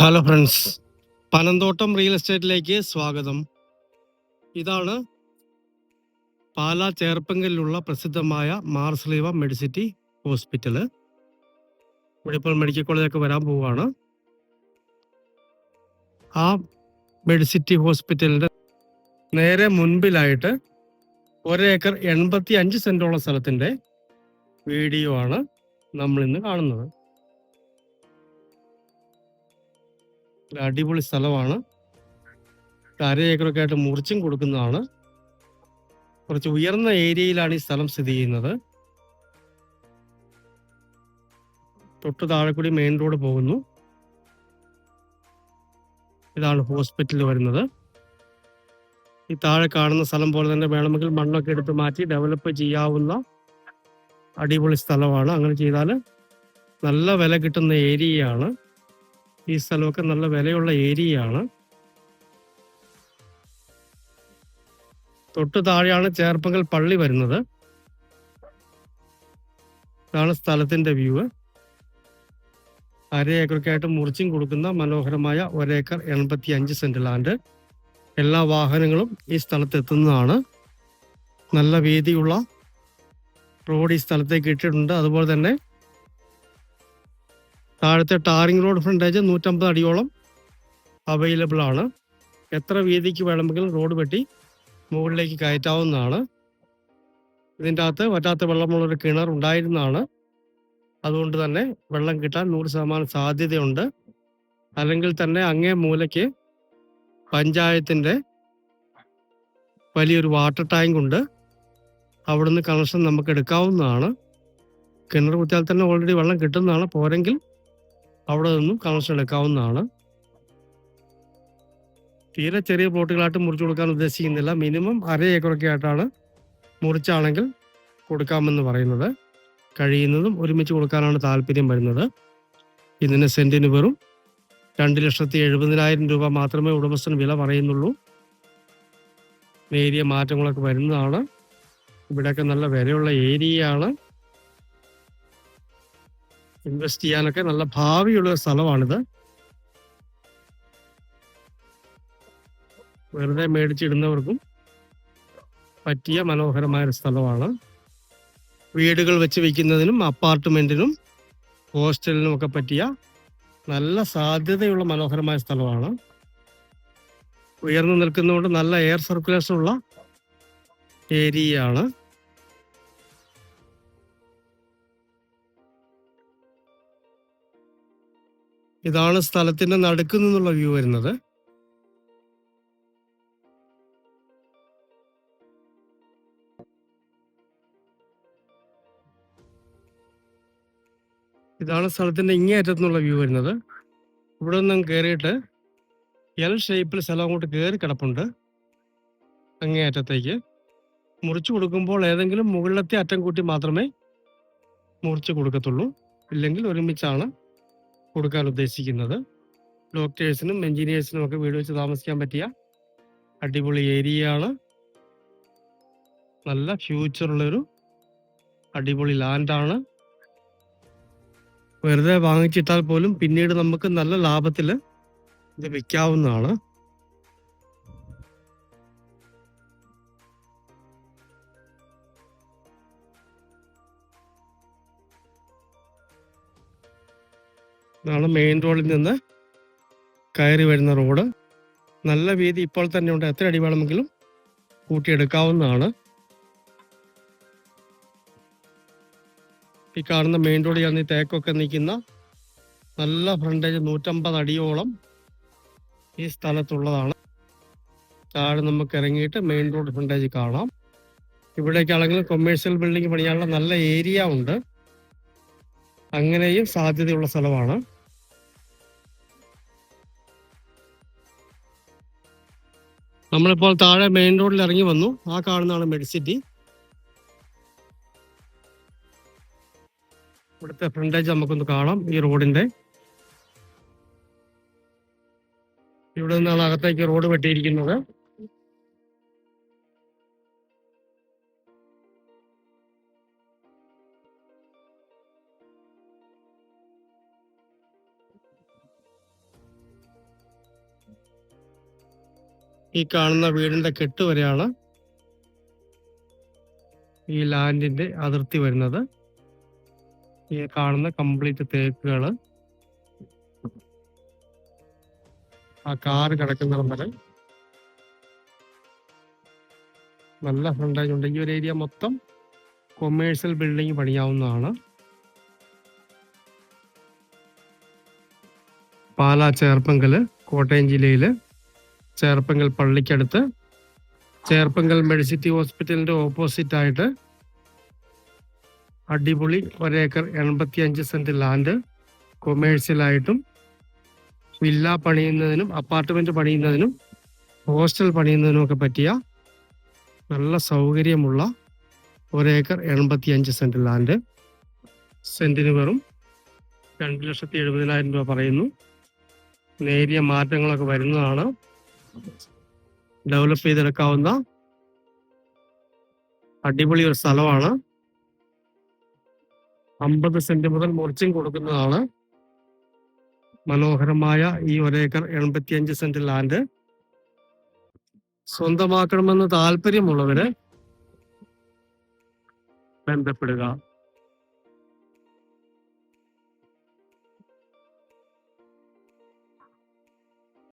Hello friends Panamthottam real എസ്റ്റേറ്റിലേക്ക് സ്വാഗതം. ഇതാണ് പാലാ ചേർപ്പങ്കലിലുള്ള പ്രസിദ്ധമായ മാർസ്ലീവ മെഡിസിറ്റി ഹോസ്പിറ്റൽ. ഇവിടെ ഇപ്പോൾ മെഡിക്കൽ കോളേജൊക്കെ വരാൻ പോവുകയാണ്. ആ മെഡിസിറ്റി ഹോസ്പിറ്റലിന്റെ നേരെ മുൻപിലായിട്ട് ഒരേക്കർ എൺപത്തി അഞ്ച് സെന്റോളം സ്ഥലത്തിന്റെ വീഡിയോ ആണ് നമ്മളിന്ന് കാണുന്നത്. ഒരു അടിപൊളി സ്ഥലമാണ്. അര ഏക്കറൊക്കെ ആയിട്ട് മുറിച്ചും കൊടുക്കുന്നതാണ്. കുറച്ച് ഉയർന്ന ഏരിയയിലാണ് ഈ സ്ഥലം സ്ഥിതി ചെയ്യുന്നത്. തൊട്ട് താഴെ മെയിൻ റോഡ് പോകുന്നു. ഇതാണ് ഹോസ്പിറ്റൽ വരുന്നത്. ഈ താഴെ കാണുന്ന സ്ഥലം പോലെ തന്നെ വേണമെങ്കിൽ മണ്ണൊക്കെ എടുത്ത് മാറ്റി ഡെവലപ്പ് ചെയ്യാവുന്ന അടിപൊളി സ്ഥലമാണ്. അങ്ങനെ ചെയ്താൽ നല്ല വില കിട്ടുന്ന ഏരിയയാണ്. ഈ സ്ഥലമൊക്കെ നല്ല വിലയുള്ള ഏരിയയാണ്. തൊട്ട് താഴെയാണ് ചേർപ്പങ്കൽ പള്ളി വരുന്നത്. ഇതാണ് സ്ഥലത്തിന്റെ വ്യൂ. അര ഏക്കറൊക്കെയായിട്ട് മുറിച്ചും കൊടുക്കുന്ന മനോഹരമായ ഒരേക്കർ എൺപത്തി അഞ്ച് സെന്റ് ലാൻഡ്. എല്ലാ വാഹനങ്ങളും ഈ സ്ഥലത്ത് എത്തുന്നതാണ് നല്ല വീതിയുള്ള റോഡ് ഈ സ്ഥലത്തേക്ക് ഇട്ടിട്ടുണ്ട്. അതുപോലെ തന്നെ താഴത്തെ ടാറിംഗ് റോഡ് ഫ്രണ്ടേജ് നൂറ്റമ്പത് അടിയോളം അവൈലബിൾ ആണ് എത്ര വീതിക്ക് വേണമെങ്കിലും റോഡ് വെട്ടി മുകളിലേക്ക് കയറ്റാവുന്നതാണ്. ഇതിന്റെ അകത്ത് വറ്റാത്ത വെള്ളമുള്ളൊരു കിണർ ഉണ്ടായിരുന്നതാണ്. അതുകൊണ്ട് തന്നെ വെള്ളം കിട്ടാൻ നൂറ് ശതമാനം സാധ്യതയുണ്ട്. അല്ലെങ്കിൽ തന്നെ അങ്ങേ മൂലയ്ക്ക് പഞ്ചായത്തിന്റെ വലിയൊരു വാട്ടർ ടാങ്ക് ഉണ്ട്. അവിടുന്ന് കണക്ഷൻ നമുക്ക് എടുക്കാവുന്നതാണ്. കിണർ കുത്തിയാൽ തന്നെ ഓൾറെഡി വെള്ളം കിട്ടുന്നതാണ്. പോരെങ്കിൽ അവിടെ നിന്നും കണക്ഷൻ എടുക്കാവുന്നതാണ്. തീരെ ചെറിയ പ്ലോട്ടുകളായിട്ട് മുറിച്ചു കൊടുക്കാൻ ഉദ്ദേശിക്കുന്നില്ല. മിനിമം അര ഏക്കറൊക്കെ ആയിട്ടാണ് മുറിച്ചാണെങ്കിൽ കൊടുക്കാമെന്ന് പറയുന്നത്. കഴിയുന്നതും ഒരുമിച്ച് കൊടുക്കാനാണ് താല്പര്യം വരുന്നത്. ഇതിന് സെന്റിന് വെറും രണ്ട് ലക്ഷത്തി എഴുപതിനായിരം രൂപ മാത്രമേ ഉടമസ്ഥന് വില പറയുന്നുള്ളൂ. നേരിയ മാറ്റങ്ങളൊക്കെ വരുന്നതാണ്. ഇവിടെയൊക്കെ നല്ല വിലയുള്ള ഏരിയയാണ്. ഇൻവെസ്റ്റ് ചെയ്യാനൊക്കെ നല്ല ഭാവിയുള്ള ഒരു സ്ഥലമാണിത്. വെറുതെ മേടിച്ചിടുന്നവർക്കും പറ്റിയ മനോഹരമായ ഒരു സ്ഥലമാണ്. വീടുകൾ വെച്ച് വയ്ക്കുന്നതിനും അപ്പാർട്ട്മെന്റിനും ഹോസ്റ്റലിനും ഒക്കെ പറ്റിയ നല്ല സാധ്യതയുള്ള മനോഹരമായ സ്ഥലമാണ്. ഉയർന്നു നിൽക്കുന്നതുകൊണ്ട് നല്ല എയർ സർക്കുലേഷൻ ഉള്ള ഏരിയയാണ്. ഇതാണ് സ്ഥലത്തിന്റെ നടുക്ക് നിന്നുള്ള വ്യൂ വരുന്നത്. ഇതാണ് സ്ഥലത്തിന്റെ ഇങ്ങേ അറ്റത്തുനിന്നുള്ള വ്യൂ വരുന്നത്. ഇവിടെ നിന്നും കയറിയിട്ട് എൽ ഷേപ്പിൽ സ്ഥലം അങ്ങോട്ട് കയറി കിടപ്പുണ്ട്. അങ്ങേ അറ്റത്തേക്ക് മുറിച്ചു കൊടുക്കുമ്പോൾ ഏതെങ്കിലും മുകളിലത്തെ അറ്റം കൂട്ടി മാത്രമേ മുറിച്ചു കൊടുക്കത്തുള്ളൂ. ഇല്ലെങ്കിൽ ഒരുമിച്ചാണ് കൊടുക്കാൻ ഉദ്ദേശിക്കുന്നത്. ഡോക്ടേഴ്സിനും എഞ്ചിനീയേഴ്സിനും ഒക്കെ വീട് വെച്ച് താമസിക്കാൻ പറ്റിയ അടിപൊളി ഏരിയയാണ്. നല്ല ഫ്യൂച്ചറുള്ളൊരു അടിപൊളി ലാൻഡാണ് വെറുതെ വാങ്ങിച്ചിട്ടാൽ പോലും പിന്നീട് നമുക്ക് നല്ല ലാഭത്തിൽ ഇത് വിൽക്കാവുന്നതാണ്. ഇതാണ് മെയിൻ റോഡിൽ നിന്ന് കയറി വരുന്ന റോഡ് നല്ല വീതി ഇപ്പോൾ തന്നെ ഉണ്ട്. എത്ര അടി വേണമെങ്കിലും കൂട്ടിയെടുക്കാവുന്നതാണ്. ഈ കാണുന്ന മെയിൻ റോഡിൽ ആണ് ഈ തേക്കൊക്കെ നിൽക്കുന്ന നല്ല ഫ്രണ്ടേജ് നൂറ്റമ്പത് അടിയോളം ഈ സ്ഥലത്തുള്ളതാണ്. താഴെ നമുക്ക് ഇറങ്ങിയിട്ട് മെയിൻ റോഡ് ഫ്രണ്ടേജ് കാണാം. ഇവിടേക്കാണെങ്കിലും കൊമേഴ്ഷ്യൽ ബിൽഡിംഗ് പണിയാനുള്ള നല്ല ഏരിയ ഉണ്ട്. അങ്ങനെയും സാധ്യതയുള്ള സ്ഥലമാണ്. നമ്മളിപ്പോൾ താഴെ മെയിൻ റോഡിൽ ഇറങ്ങി വന്നു. ആ കാണുന്നതാണ് മെഡിസിറ്റി ഇവിടുത്തെ ഫ്രണ്ടേജ് നമുക്കൊന്ന് കാണാം ഈ റോഡിന്റെ ഇവിടെ നിന്നാണ് അകത്തേക്ക് റോഡ് വെട്ടിയിരിക്കുന്നത്. ഈ കാണുന്ന വീടിന്റെ കെട്ട് വരെയാണ് ഈ ലാൻഡിന്റെ അതിർത്തി വരുന്നത്. ഈ കാണുന്ന കംപ്ലീറ്റ് തേക്കുകൾ. ആ കാർ കിടക്കുന്ന വരെ നല്ല ഫ്രണ്ടേജ് ഉണ്ട്. ഈ ഒരു ഏരിയ മൊത്തം കൊമേഴ്സ്യൽ ബിൽഡിംഗ് പണിയാവുന്നതാണ്. പാലാ ചേർപ്പങ്കൽ കോട്ടയം ജില്ലയിൽ. ചേർപ്പങ്കൽ പള്ളിക്കടുത്ത് ചേർപ്പങ്കൽ മെഡിസിറ്റി ഹോസ്പിറ്റലിന്റെ ഓപ്പോസിറ്റ് ആയിട്ട് അടിപൊളി ഒരേക്കർ എൺപത്തി അഞ്ച് സെന്റ് ലാൻഡ് കൊമേഴ്സ്യലായിട്ടും വില്ല പണിയുന്നതിനും അപ്പാർട്ട്മെന്റ് പണിയുന്നതിനും ഹോസ്റ്റൽ പണിയുന്നതിനും ഒക്കെ പറ്റിയ നല്ല സൗകര്യമുള്ള ഒരേക്കർ എൺപത്തി അഞ്ച് സെന്റ് ലാൻഡ്. സെന്റിന് വെറും രണ്ട് ലക്ഷത്തി എഴുപതിനായിരം രൂപ പറയുന്നു. നേരിയ മാറ്റങ്ങളൊക്കെ വരുന്നതാണ്. ഡെവലപ്പ് ചെയ്തെടുക്കാവുന്ന അടിപൊളി ഒരു സ്ഥലമാണ്. അമ്പത് സെന്റ് മുതൽ മുറിച്ചും കൊടുക്കുന്നതാണ്. മനോഹരമായ ഈ ഒരേക്കർ എൺപത്തിയഞ്ച് സെന്റ് ലാൻഡ്. സ്വന്തമാക്കണമെന്ന് താല്പര്യമുള്ളവര് ബന്ധപ്പെടുക.